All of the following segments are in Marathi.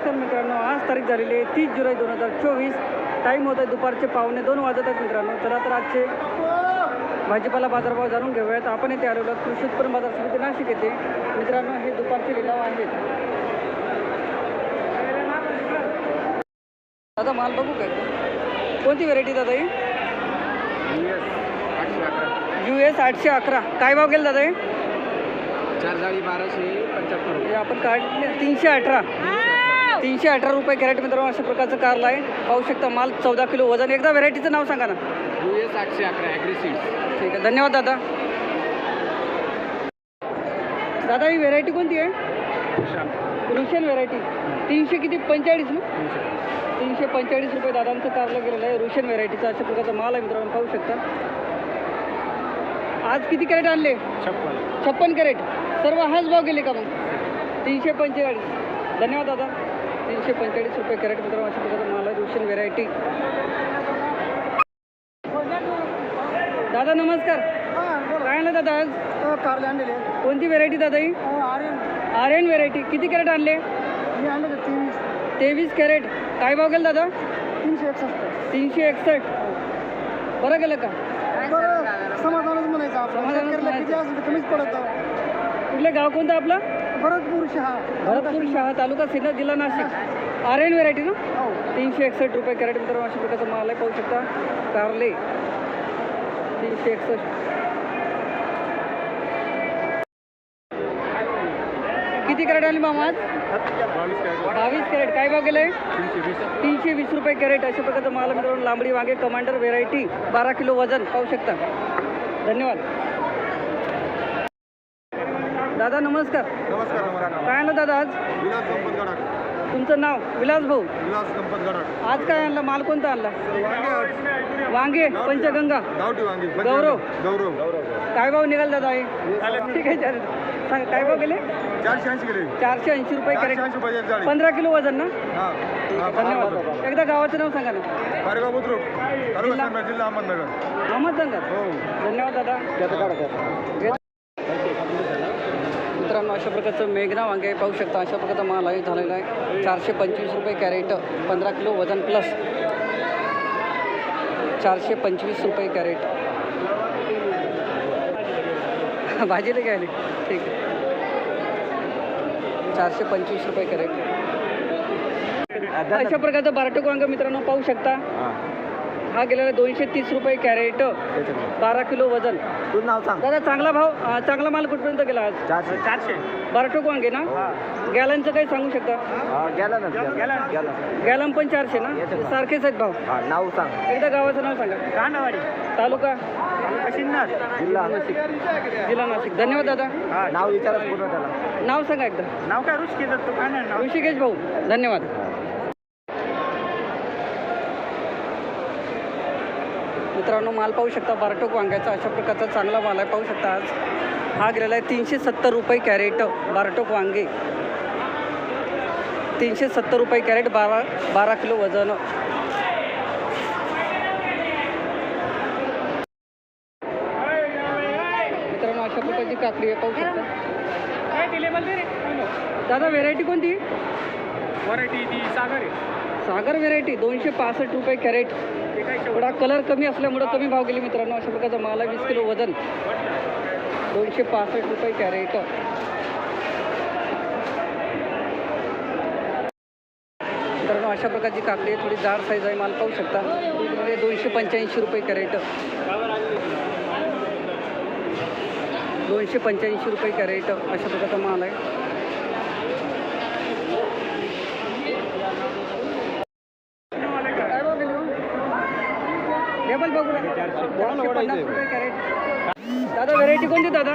नमस्कार मित्रांनो आज तारीख झालेली आहे तीस जुलै दोन हजार चोवीस. टाईम होत आहे दुपारचे पावणे दोन वाजत आहेत मित्रांनो. चला तर आजचे भाजीपाला बाजारभाव जाणून घेऊयात. आपण येथे आलेलो. कृषी उत्पन्न बाजार समिती नाशिक येथे. मित्रांनो हे दुपारचे लिलाव आहेत. दादा माल बघू काय? कोणती व्हेरायटी दादा ही? यू एस आठशे अकरा. काय भाव गेला दादा हे? चार जाळी बाराशे पंच्याहत्तर. आपण काढले तीनशे अठरा. तीनशे अठरा रुपये कॅरेट मित्रांनो अशा प्रकारचं कारला आहे. पाहू शकता माल चौदा किलो वजन. एकदा व्हेरायटीचं नाव सांगा ना. यू एस आठशे अकरा ॲग्रेसिव्ह ठीक आहे. धन्यवाद दादा. दादा ही व्हेरायटी कोणती आहे? Russian variety. तीनशे किती? पंचेचाळीस ना? तीनशे. पंचेचाळीस रुपये दादांचं कारलं गेलेलं आहे. रुशियन व्हेरायटीचा अशा प्रकारचा माल आहे मित्रांनो. पाहू शकता. आज किती कॅरेट आणले? छप्पन. छप्पन कॅरेट. सर्व हाच भाव गेले का मग? तीनशे पंचेचाळीस. धन्यवाद दादा. तीनशे पंचेचाळीस रुपये कॅरेट मित्रांनो अशा प्रकारचा माल आहे रुशियन व्हेरायटी दादा नमस्कार. काय आणलं दादा आज? कारले आणलेले. कोणती व्हेरायटी दादा ही? आर्यन. आर्यन व्हेरायटी किती कॅरेट आणले? मी आणले तेवीस. तेवीस कॅरेट. काय भाव गेला दादा? तीनशे एकसष्ट. तीनशे एकसष्ट. बरं गेलं का? समाधानच म्हणायचं कमीच पडत कुठलं गाव कोणतं आपलं? भरतपूर शहा भरतपूर शहा तालुका सिन्नर जिल्हा नाशिक. आर्यन व्हेरायटी ना? हो. तीनशे एकसष्ट रुपये कॅरेट मित्रांनो अशा प्रकारचा माल आहे. पाहू शकता कारले. तीनशे एकसष्ट. किती कॅरेट आली मामा आज? बावीस कॅरेट काय भाव गेलाय? तीनशे वीस रुपये कॅरेट अशा प्रकारचा माल मित्रांनो. लांबडी वांगे कमांडर व्हेरायटी बारा किलो वजन. पाहू शकता. धन्यवाद. दादा नमस्कार. नमस्कार नमस्कार. काय आणलं दादा आज? विलास गडाख. तुमचं नाव? विलास भाऊ. विलास गडाख. आज काय आणलं? माल कोणता आणला? वांगे पंचगंगा. गावठी वांगी. गौरव. गौरव. काय भाव निघाल दादा हे? ठीक आहे चालेल. सांग काय भाव गेले? चारशे ऐंशी गेले. चारशे ऐंशी रुपये चारशे कॅरेट ऐंशी रुपये एक जाळी. पंधरा किलो वजन ना? हा. हा धन्यवाद. एकदा गावाचं नाव सांगा ना. कारगाव बुद्रुक. तालुका जिल्हा अहमदनगर. अहमदनगर. हो. धन्यवाद दादा. मित्रांनो अशा प्रकारचं मेघना वांगे पाहू शकता. अशा प्रकारचा माल आहे झालेला आहे. चारशे पंचवीस रुपये कॅरेट पंधरा किलो वजन प्लस. चारशे पंचवीस रुपये कॅरेट. भाजीला घ्यायला. ठीक आहे. चारशे पंचवीस रुपये कॅरेट. अशा प्रकारचं बारटोक वांग मित्रांनो पाहू शकता. हा गेलेला दोनशे तीस रुपये कॅरेट बारा किलो वजन. तू नाव सांग. दादा चांगला भाव हा, चांगला माल कुठपर्यंत गेला आज? चारशे. चारशे. बारटोक वांगे ना? गॅलनचं काही सांगू शकता? गेला ना गेला गेला गॅलन. पण चारशे ना? सारखेच आहेत भाव. हा नाव सांग. एकदा गावाचं नाव सांगा. तालुका? जिल्हा नाशिक. जिल्हा नाशिक. धन्यवाद दादा. नाव पूर्ण त्याला? नाव सांगा एकदा. नाव काय नाव. ऋषिकेश भाऊ. धन्यवाद. मित्रांनो माल पाहू शकता बारटोक वांग्याचा अशा प्रकारचा चांगला माल आहे. पाहू शकता आज. हा गेलेला आहे तीनशे सत्तर रुपये कॅरेट बारटोक वांगे. तीनशे सत्तर रुपये कॅरेट बारा बारा किलो वजन. मित्रांनो अशा प्रकारची काकडी आहे पाहू शकता. दादा व्हेरायटी कोणती? वरायटी ती सागर आहे. सागर व्हेरायटी दोनशे पासष्ट रुपये कॅरेट. थोडा कलर कमी असल्यामुळं कमी भाव गेले मित्रांनो. अशा प्रकारचा माल आहे. वीस किलो वजन. दोनशे पासष्ट रुपये कॅरेट. मित्रांनो अशा प्रकारची काकडी आहे. थोडी जाड साईज आहे. माल पाहू शकता. दोनशे पंच्याऐंशी रुपये कॅरेट. दोनशे पंच्याऐंशी रुपये कॅरेट. अशा प्रकारचा माल आहे काय भाव गेले हो? बघू पन्नास रुपये कॅरेट. दादा व्हेरायटी कोणती दादा?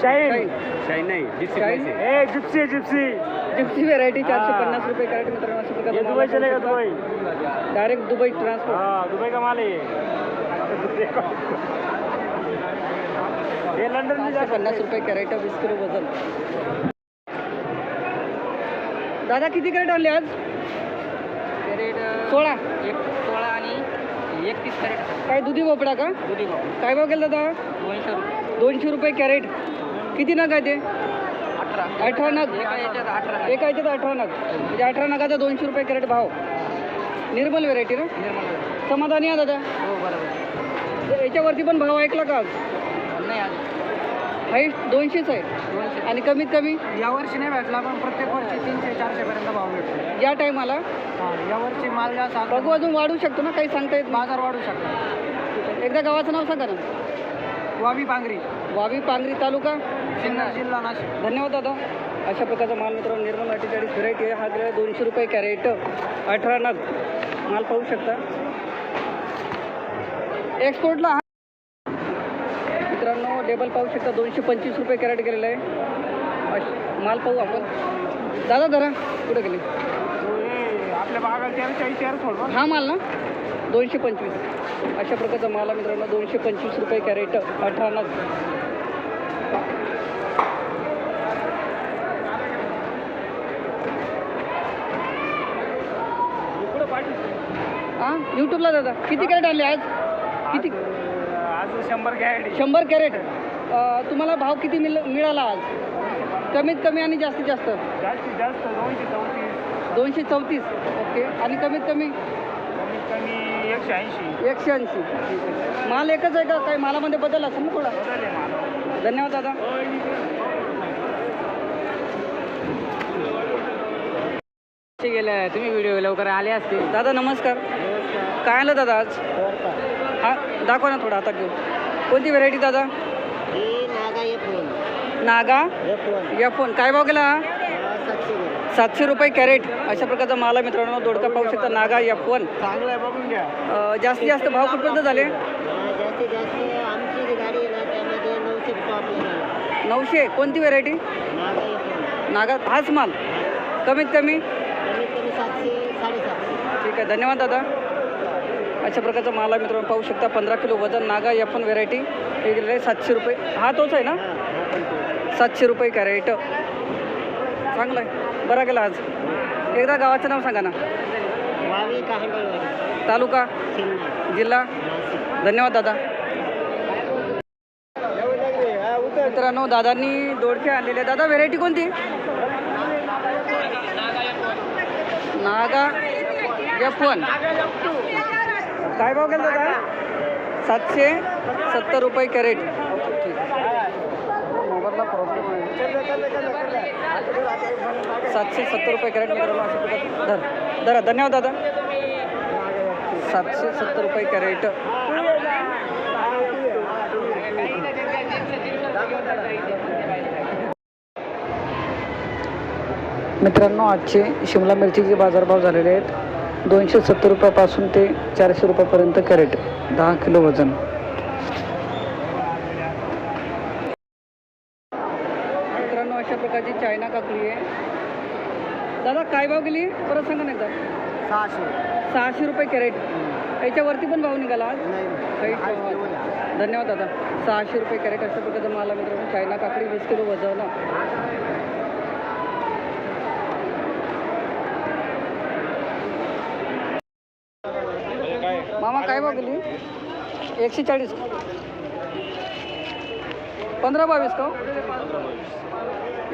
शाहीन शाईन. नाही शाईन? ए जिप्सी जिप्सी. जिप्सी व्हेरायटी चारशे पन्नास रुपये कॅरेट मित्रांनो अशा ये प्रकारचा दुबई चलेगा दुबई? डायरेक्ट दुबई ट्रान्सपोर्ट हाँ दुबई का माल है में चारशे पन्नास रुपये कॅरेट वीस किलो वजन. दादा किती कॅरेट आणले आज? कॅरेट सोळा. एक एकतीस कॅरेट काय दुधी भोपळा का? दुधी भाव काय भाव गेला दादा? दोनशे रुपये. दोनशे रुपये कॅरेट. किती नग आहे ते? अठरा. अठरा नग. अठरा नग. एका याच्यात अठरा नग. म्हणजे अठरा नगाचा दोनशे रुपये कॅरेट भाव. निर्मल व्हेरायटी ना? निर्मल समाधानी आहे दादा? हो बरोबर. याच्यावरती पण भाव ऐकला का आज? नाही आज हाईस्ट दोनशेच आहे. आणि कमीत कमी यावर्षी नाही भेटला पण प्रत्येक वर्षी तीनशे चारशे पर्यंत भाव भेटतो. या टायमाला यावर्षी माल जास्त आला. बघू अजून वाढू शकतो ना? काही सांगता येत बाजार वाढू शकतो. नाही एकदा गावाचं नाव सांगा ना. वावी पांगरी. वावी पांगरी तालुका? सिन्नर. जिल्हा नाशिक. धन्यवाद दादा. अशा प्रकारचा माल मित्रांनो निर्मल अठ्ठेचाळीस व्हेरायटी आहे. हा गेला दोनशे रुपये कॅरेट. अठरा नग. माल पाहू शकता. एक्सपोर्टला लेबल पाहू शकता दोनशे पंचवीस रुपये कॅरेट गेलेलं आहे. माल पाहू आपण. दादा धरा. कुठे गेले? आपल्या. हा माल ना? दोनशे पंचवीस. अशा प्रकारचा माल आहे मित्रांनो दोनशे पंचवीस रुपये कॅरेट अठरा. हां यूट्यूबला दादा. किती कॅरेट आणले आज? किती? शंभर गॅरेट शंभर कॅरेट. तुम्हाला भाव किती मिळ मिळाला आज? कमीत कमी आणि जास्तीत जास्त? जास्तीत जास्त दोनशे चौतीस. दोनशे चौतीस. ओके. आणि कमीत कमी? कमीत कमी एकशे ऐंशी. एकशे ऐंशी. माल एकच आहे का? काही मालामध्ये बदल असेल ना थोडा? बदल आहे मला. धन्यवाद दादा. गेलं तुम्ही व्हिडिओ लवकर आले असते. दादा नमस्कार. काय आलं दादा आज? हा दाखवा ना थोडा हातात घेऊन कोणती व्हेरायटी दादा? नागा या फोन काय भाव गेला? सातशे रुपये. कॅरेट. अशा प्रकारचा माल आहे मित्रांनो. दोडका पाहू शकता नागा या फोन चांगलं आहे बघून घ्या. जास्तीत जास्त भाव कुठपर्यंत झाले? नऊशे कोणती व्हेरायटी नागा हाच माल. कमीत कमी? ठीक आहे. धन्यवाद दादा. अशा प्रकारचा माल आहे मित्रांनो. पाहू शकता पंधरा किलो वजन नागा या पण व्हेरायटी हे गेलेलं आहे सातशे रुपये. हा तोच आहे ना? सातशे रुपये कॅरेट. चांगला आहे. बरा गेला आज. एकदा गावाचं नाव सांगा ना. तालुका? जिल्हा? धन्यवाद दादा. मित्रांनो दादांनी दोडके आणलेले. दादा व्हेरायटी कोणती? नागा एफ वन काय भाव गेला दादा? सातशे सत्तर रुपये कॅरेट. मोबाईलला प्रॉब्लेम आहे सातशे सत्तर रुपये कॅरेट मित्रांनो धर धरा धन्यवाद दादा. सातशे सत्तर रुपये कॅरेट. मित्रांनो आजचे शिमला मिरचीचे बाजारभाव झालेले आहेत. दोनशे सत्तर रुपयापासून ते चारशे रुपयापर्यंत कॅरेट दहा किलो वजन. मित्रांनो अशा प्रकारची चायना काकडी आहे. दादा काय भाव गेली? परत सांगा ना एकदा सहाशे. सहाशे रुपये कॅरेट. याच्यावरती पण भाव निघाला आज. धन्यवाद दादा. सहाशे रुपये कॅरेट अशा प्रकारचा माल मित्रांनो. चायना काकडी वीस किलो वजन मामा काय भाव गेली एकशे चाळीस पंधरा बावीस का हो?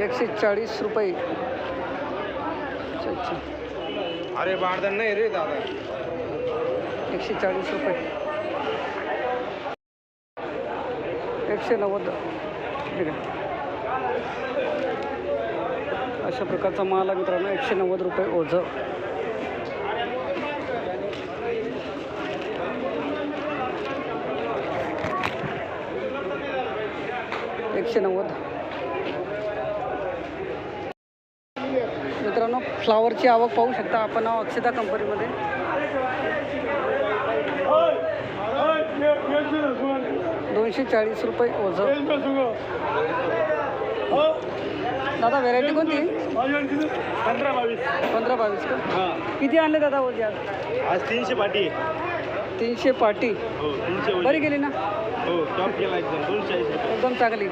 एकशे चाळीस रुपये. अच्छा अच्छा अरे बारदान नाही रे दादा. एकशे चाळीस रुपये. एकशे नव्वद ठीक आहे. अशा प्रकारचा माल मित्रांनो एकशे नव्वद रुपये ओझं एकशे नव्वद मित्रांनो फ्लावरची आवक पाहू शकता आपण अक्षता कंपनीमध्ये. दोनशे चाळीस रुपये ओझं. दादा व्हेरायटी कोणती? पंधरा बावीस पंधरा बावीस का? हां. किती आणले दादा ओझे आज? आज तीनशे पाटी. तीनशे पाटी. हो बरी गेली ना? हो एकदम चांगली.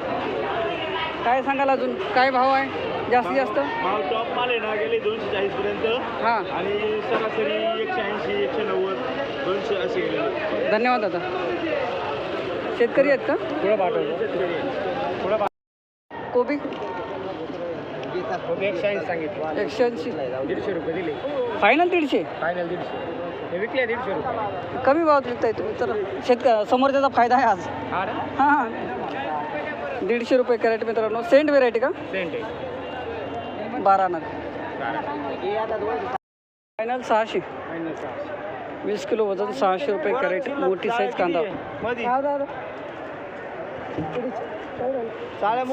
काय सांगाल अजून? काय भाव आहे? जास्तीत जास्त? माल टॉप माल आहे ना गेले दोनशे चाळीस पर्यंत. हां. आणि सरासरी एकशे ऐंशी एकशे नव्वद दोनशे असे गेले. धन्यवाद दादा. शेतकरी आहेत का? थोडं पाठवतो थोडं कोबी? एकशे ऐंशी सांगितलं. एकशे ऐंशी. दीडशे रुपये दिले. फायनल दीडशे? फायनल दीडशे. हे विकले दीडशे रुपये. कमी भावात विकताय तुम्ही तर शेतक समोर त्याचा फायदा आहे आज. हा हां हां. दीडशे रुपये कॅरेट मित्रांनो. सेंट व्हेरायटी का? सेंट आहे. बारा नग. फायनल सहाशे. वीस किलो वजन सहाशे रुपये कॅरेट. मोठी साईज कांदा.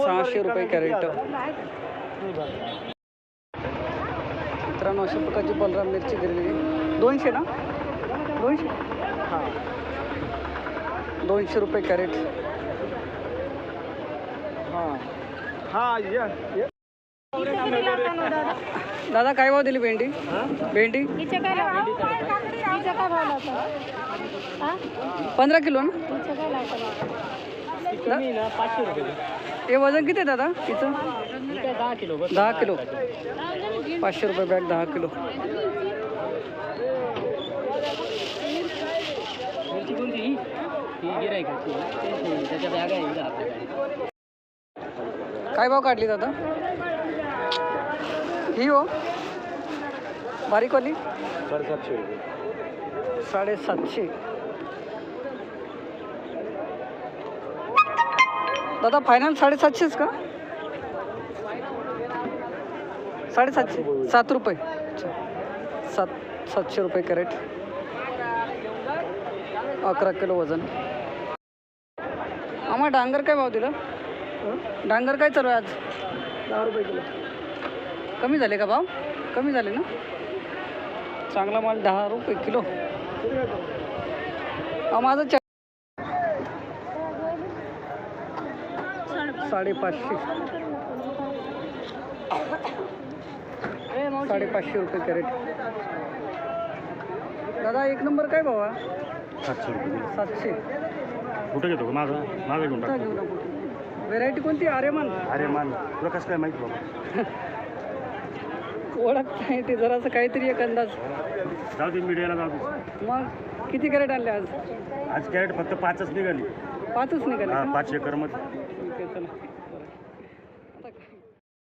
सहाशे रुपये कॅरेट. मित्रांनो अशा प्रकारची बलराम मिरची गेलेली. दोनशे ना? दोनशे? हां. दोनशे रुपये कॅरेट. हां. हां या. दादा काय भाव दिली भेंडी? भेंडी? हिचे काय हिचे काय भाव लावतो पंधरा किलो ना? हिचे काय लावतो हे वजन किती आहे दादा तिचं? दहा किलो दहा किलो. पाचशे रुपये बॅग दहा किलो. काय भाव काढली दादा? ही हो. बारीकवाली साडेसातशे रुपये. साडेसातशे. दादा फायनल साडेसातशेच का? साडेसातशे. सात रुपये. अच्छा. सात सातशे रुपये कॅरेट. अकरा किलो वजन. आम्हा डांगर काय भाव दिला? डांगर काय चालू आहे आज? दहा रुपये किलो. कमी झाले का भाव? कमी झाले ना? चांगला माल दहा रुपये किलो. माझं चा साडेपाचशे. साडेपाचशे रुपये कॅरेट. दादा एक नंबर काय भावा सातशे रुपये सातशे. कुठे घेतो माझा माझा घेऊन व्हेरायटी कोणती? आर्यमान. अरे मान तुला कसं काय माहिती बाबा? ओळख नाही ते जरासं काहीतरी एक अंदाज. जाऊ दे मीडियाला जाऊ दे. मग किती कॅरेट आणले आज? आज कॅरेट फक्त पाचच निघाली. पाचच निघाले हा का? पाच एकरमध्ये ठीक आहे चला.